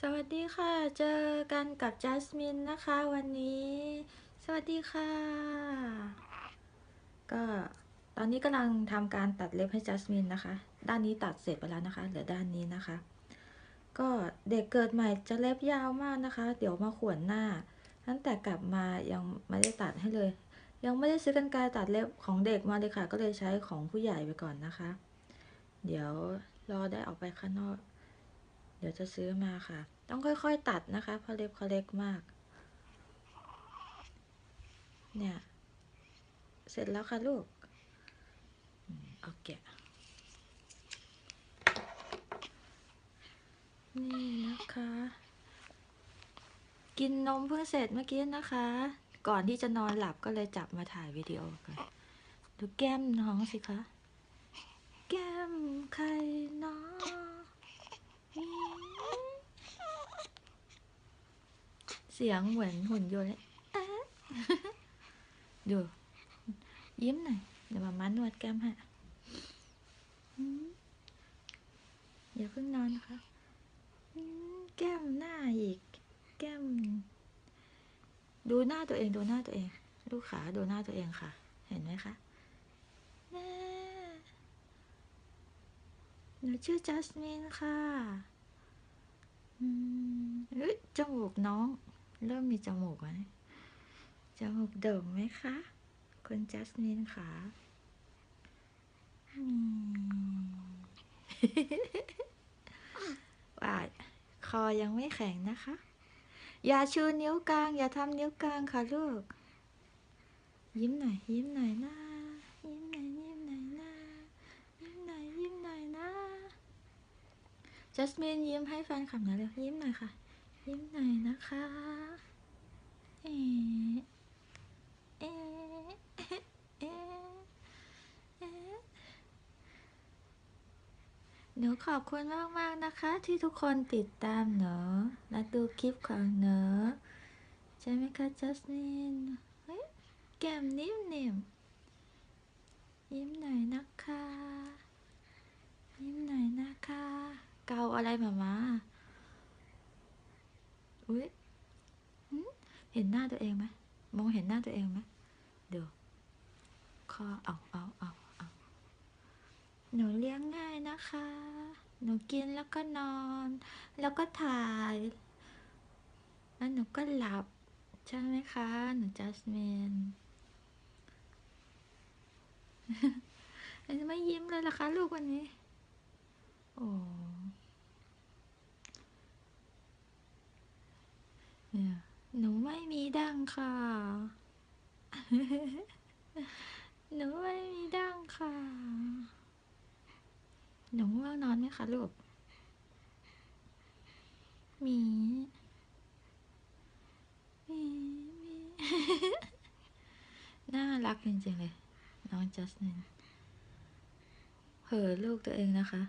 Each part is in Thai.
สวัสดีค่ะ เจอกันกับจัสมินนะคะ วันนี้ สวัสดีค่ะ ก็ตอนนี้กำลังทำการตัดเล็บให้จัสมินนะคะ ด้านนี้ตัดเสร็จไปแล้วนะคะ เหลือด้านนี้นะคะ ก็เด็กเกิดใหม่จะเล็บยาวมากนะคะ เดี๋ยวมาขวนหน้าตั้งแต่กลับมายังไม่ได้ตัดให้เลย ยังไม่ได้ซื้อกันไกรตัดเล็บของเด็กมาเลยค่ะ ก็เลยใช้ของผู้ใหญ่ไปก่อนนะคะ เดี๋ยวรอได้ออกไปข้างนอก ดี๋ยวจะซื้อมาค่ะ ต้องค่อยๆตัดนะคะเพราะเล็บเขาเล็กมาก เนี่ย เสร็จแล้วค่ะลูกเอาแกะนี่นะคะ กินนมเพิ่งเสร็จเมื่อกี้นะคะ ก่อนที่จะนอนหลับก็เลยจับมาถ่ายวิดีโอกันดูแก้มน้องสิคะ แก้มใครนาะอืม เสียงเหมือนหุ่นยนต์เลยดูยิ้มหน่อย เดี๋ยวมามานวดแก้มให้อย่าเพิ่งนอนนะคะแก้มหน้าอีก แก้ม ดูหน้าตัวเอง ดูหน้าตัวเอง ลูกขาดูหน้าตัวเองค่ะ เห็นไหมคะแน่ หนูชื่อจัสมินค่ะอืมเอ้ยจมูกน้อง เริ่มมีจมูกแล้วเนี่ยจมูกโด่งไหมคะคุณจัสมินค่ะอืมว่าคอยังไม่แข็งนะคะ อย่าชูนิ้วกลาง อย่าทำนิ้วกลางค่ะลูก ยิ้มหน่อย ยิ้มหน่อยนะ ยิ้มหน่อยยิ้มหน่อยนะ ยิ้มหน่อยยิ้มหน่อยนะ จัสมินยิ้มให้แฟนคลับหน่อยเร็วยิ้มหน่อยค่ะ ยิ้มหน่อยนะคะเอเอเอเอหนูขอบคุณมากมากนะคะ ที่ทุกคนติดตามหนูและดูคลิปของหนูใช่ไหมคะจัสมินเฮ้ยแก้มนิ่มๆยิ้มหน่อยนะคะ ยิ้มหน่อยนะคะ เกาอะไรมามาอุ้ยเห็นหน้าตัวเองไหมมองเห็นหน้าตัวเองไหมเดี๋ยวคอเอาเอาเอาเอาหนูเลี้ยงง่ายนะคะ หนูกินแล้วก็นอน แล้วก็ถ่าย แล้วหนูก็หลับ ใช่ไหมคะ หนูจัสมินไม่ยิ้มเลยล่ะคะลูกวันนี้ โอ้ เนี่ยหนูไม่มีดังค่ะ หนูไม่มีดังค่ะ หนูง่วงนอนไหมคะลูก มีมีมีน่ารักจริงๆเลย น้องจัสมินเห่อลูกตัวเองนะคะ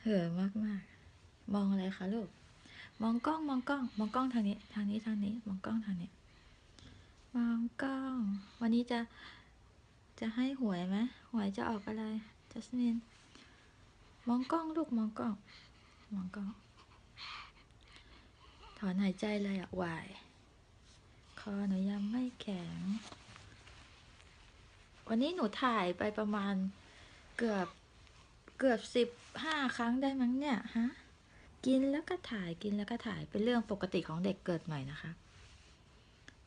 เห่อมากๆ มองอะไรคะลูก มองกล้องมองกล้อง มองกล้องทางนี้ ทางนี้ทางนี้ มองกล้องทางนี้ มองกล้อง วันนี้จะจะให้หวยไหมหวยจะออกอะไรจัสมินมองกล้องลูกมองกล้อง มองกล้อง ถอนหายใจเลยอะวายคอหนูยังไม่แข็ง วันนี้หนูถ่ายไปประมาณเกือบเกือบสิบห้าครั้งได้มั้งเนี่ยฮะ กินแล้วก็ถ่ายกินแล้วก็ถ่ายเป็นเรื่องปกติของเด็กเกิดใหม่นะคะ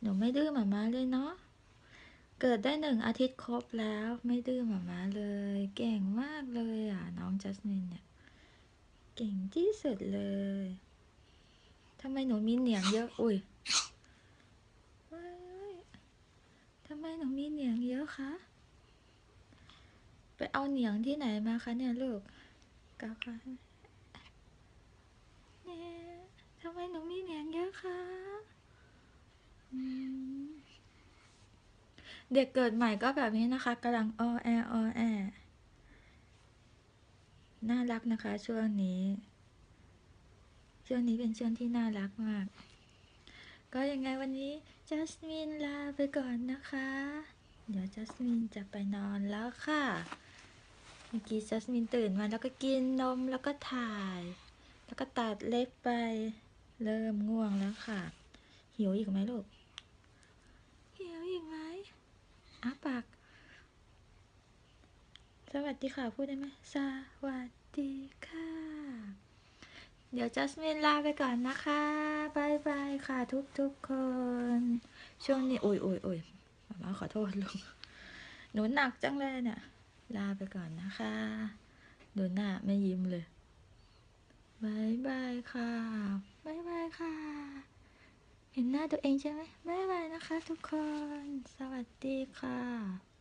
หนูไม่ดื้อหมามาเลยเนาะเกิดได้หนึ่งอาทิตย์ครบแล้วไม่ดื้อหมามาเลย เก่งมากเลยอะ น้องจัสมินเนี่ยเก่งที่สุดเลยทำไมหนูมีเหนียงเยอะ อุ้ยทำไมหนูมีเหนียงเยอะคะ ไปเอาเหนียงที่ไหนมาคะเนี่ยลูกกาคะ เนี่ยทำไมหนูมีเหนียงเยอะคะเด็กเกิดใหม่ก็แบบนี้นะคะกำลังอ้อแออ้อแอน่ารักนะคะ ช่วงนี้ ช่วงนี้เป็นช่วงที่น่ารักมาก ก็ยังไงวันนี้จัสมินลาไปก่อนนะคะ เดี๋ยวจัสมินจะไปนอนแล้วค่ะ เมื่อกี้จัสมินตื่นมาแล้วก็กินนมแล้วก็ถ่าย แล้วก็ตัดเล็กไป เริ่มง่วงแล้วค่ะ หิวอีกไหมลูก หิวอีกไหมอ้าปาก สวัสดีค่ะพูดได้ไหมสวัสดีค่ะ เดี๋ยวจัสมินลาไปก่อนนะคะบายบายค่ะทุกทุกๆคน ช่วงนี้โอ้ยโอ้ยโอ้ยมามาขอโทษลุงหนูหนักจังเลยเนี่ย ลาไปก่อนนะคะ ดูหน้าไม่ยิ้มเลยบายบายค่ะบายบายค่ะ เห็นหน้าตัวเองใช่ไหมบายบายนะคะ ทุกคน สวัสดีค่ะ